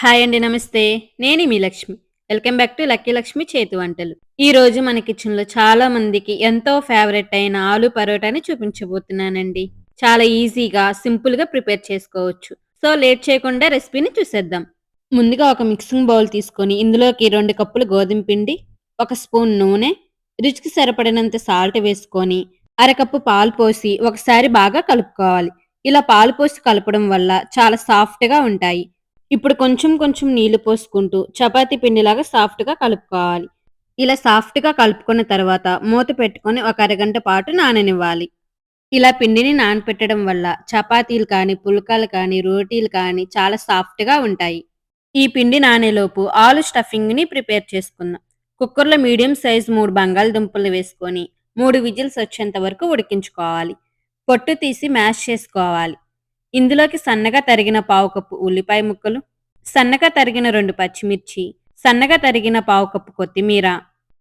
Hi అండి నమస్తే. నేను మీ Lakshmi. Welcome back to lucky Lakshmi చేతి వంటలు. ఈ రోజు మన కిచెన్లో చాలా మందికి ఎంతో ఫేవరెట్ అయిన ఆలు పరోటాని చూపించబోతున్నానండి. చాలా ఈజీగా సింపుల్గా ప్రిపేర్ చేసుకోవచ్చు. సో లేట్ చేయకుండా రెసిపీని చూసేద్దాం. ముందుగా ఒక మిక్సింగ్ బౌల్ తీసుకొని ఇందులోకి రెండు కప్పులు గోధుమ పిండి ఒక స్పూన్ నూనె రుచికి సరిపడినంత సాల్ట్ వేసుకొని అరకప్పు పాలు పోసి ఒకసారి బాగా కలుపుకోవాలి. ఇలా పాలు పోసి కలపడం వల్ల చాలా సాఫ్ట్గా ఉంటాయి. ఇప్పుడు కొంచెం కొంచెం నీళ్ళు పోసుకుంటూ చపాతీ పిండిలాగా సాఫ్ట్గా కలుపుకోవాలి. ఇలా సాఫ్ట్గా కలుపుకున్న తర్వాత మూత పెట్టుకొని ఒక అరగంట పాటు నాననివ్వాలి. ఇలా పిండిని నానపెట్టడం వల్ల చపాతీలు కానీ పుల్కాలు కానీ రోటీలు కానీ చాలా సాఫ్ట్గా ఉంటాయి. ఈ పిండి నానేలోపు ఆలు స్టఫింగ్ని ప్రిపేర్ చేసుకుందాం. కుక్కర్లో మీడియం సైజ్ మూడు బంగాళదుంపలు వేసుకొని మూడు విజిల్స్ వచ్చేంత వరకు ఉడికించుకోవాలి. పొట్టు తీసి మ్యాష్ చేసుకోవాలి. ఇందులోకి సన్నగా తరిగిన పావు కప్పు ఉల్లిపాయ ముక్కలు సన్నగా తరిగిన రెండు పచ్చిమిర్చి సన్నగా తరిగిన పావు కప్పు కొత్తిమీర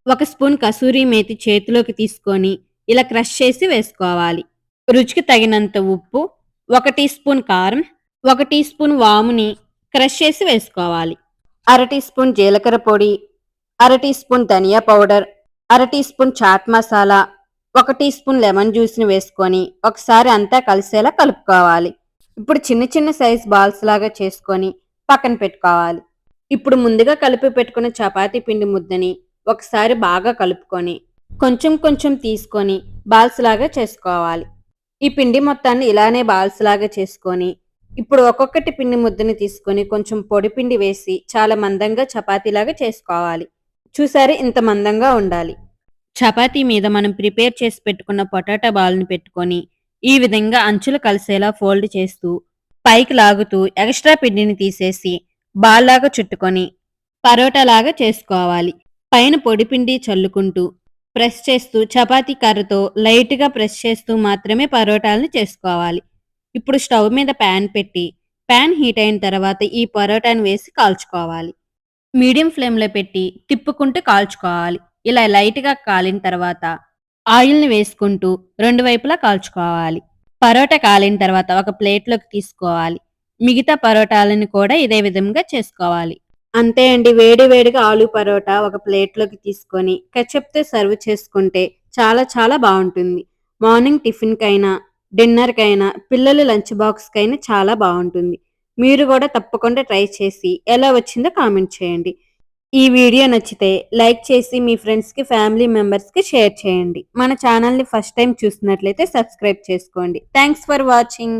ఒక స్పూన్ కసూరి మేతి చేతిలోకి తీసుకొని ఇలా క్రష్ చేసి వేసుకోవాలి. రుచికి తగినంత ఉప్పు ఒక టీ స్పూన్ కారం ఒక టీ స్పూన్ వాముని క్రష్ చేసి వేసుకోవాలి. అర టీ స్పూన్ జీలకర్ర పొడి అర టీ స్పూన్ ధనియా పౌడర్ అర టీ స్పూన్ చాట్ మసాలా ఒక టీ స్పూన్ లెమన్ జ్యూస్ని వేసుకొని ఒకసారి అంతా కలిసేలా కలుపుకోవాలి. ఇప్పుడు చిన్న చిన్న సైజ్ బాల్స్ లాగా చేసుకొని పక్కన పెట్టుకోవాలి. ఇప్పుడు ముందుగా కలిపి పెట్టుకున్న చపాతీ పిండి ముద్దని ఒకసారి బాగా కలుపుకొని కొంచెం కొంచెం తీసుకొని బాల్స్ లాగా చేసుకోవాలి. ఈ పిండి మొత్తాన్ని ఇలానే బాల్స్ లాగా చేసుకొని ఇప్పుడు ఒక్కొక్కటి పిండి ముద్దని తీసుకొని కొంచెం పొడి పిండి వేసి చాలా మందంగా చపాతీలాగా చేసుకోవాలి. చూసారు ఇంత మందంగా ఉండాలి. చపాతీ మీద మనం ప్రిపేర్ చేసి పెట్టుకున్న పొటాటో బాల్ని పెట్టుకొని ఈ విధంగా అంచులు కలిసేలా ఫోల్డ్ చేస్తూ పైకి లాగుతూ ఎక్స్ట్రా పిండిని తీసేసి బాల్లాగా చుట్టుకొని పరోటాలాగా చేసుకోవాలి. పైన పొడిపిండి చల్లుకుంటూ ప్రెస్ చేస్తూ చపాతీ కర్రతో లైట్గా ప్రెస్ చేస్తూ మాత్రమే పరోటాలను చేసుకోవాలి. ఇప్పుడు స్టవ్ మీద ప్యాన్ పెట్టి ప్యాన్ హీట్ అయిన తర్వాత ఈ పరోటాను వేసి కాల్చుకోవాలి. మీడియం ఫ్లేమ్లో పెట్టి తిప్పుకుంటూ కాల్చుకోవాలి. ఇలా లైట్గా కాలిన తర్వాత ఆయిల్ని వేసుకుంటూ రెండు వైపులా కాల్చుకోవాలి. పరోటా కాలిన తర్వాత ఒక ప్లేట్లోకి తీసుకోవాలి. మిగతా పరోటాలను కూడా ఇదే విధంగా చేసుకోవాలి. అంతే అండి. వేడి వేడిగా ఆలు పరోటా ఒక ప్లేట్లోకి తీసుకొని కెచప్తో సర్వ్ చేసుకుంటే చాలా చాలా బాగుంటుంది. మార్నింగ్ టిఫిన్కైనా డిన్నర్కైనా పిల్లలు లంచ్ బాక్స్కైనా చాలా బాగుంటుంది. మీరు కూడా తప్పకుండా ట్రై చేసి ఎలా వచ్చిందో కామెంట్ చేయండి. ఈ వీడియో నచ్చితే లైక్ చేసి మీ ఫ్రెండ్స్కి ఫ్యామిలీ మెంబర్స్కి షేర్ చేయండి. మన ఛానల్ని ఫస్ట్ టైం చూసినట్లయితే సబ్స్క్రైబ్ చేసుకోండి. Thanks for watching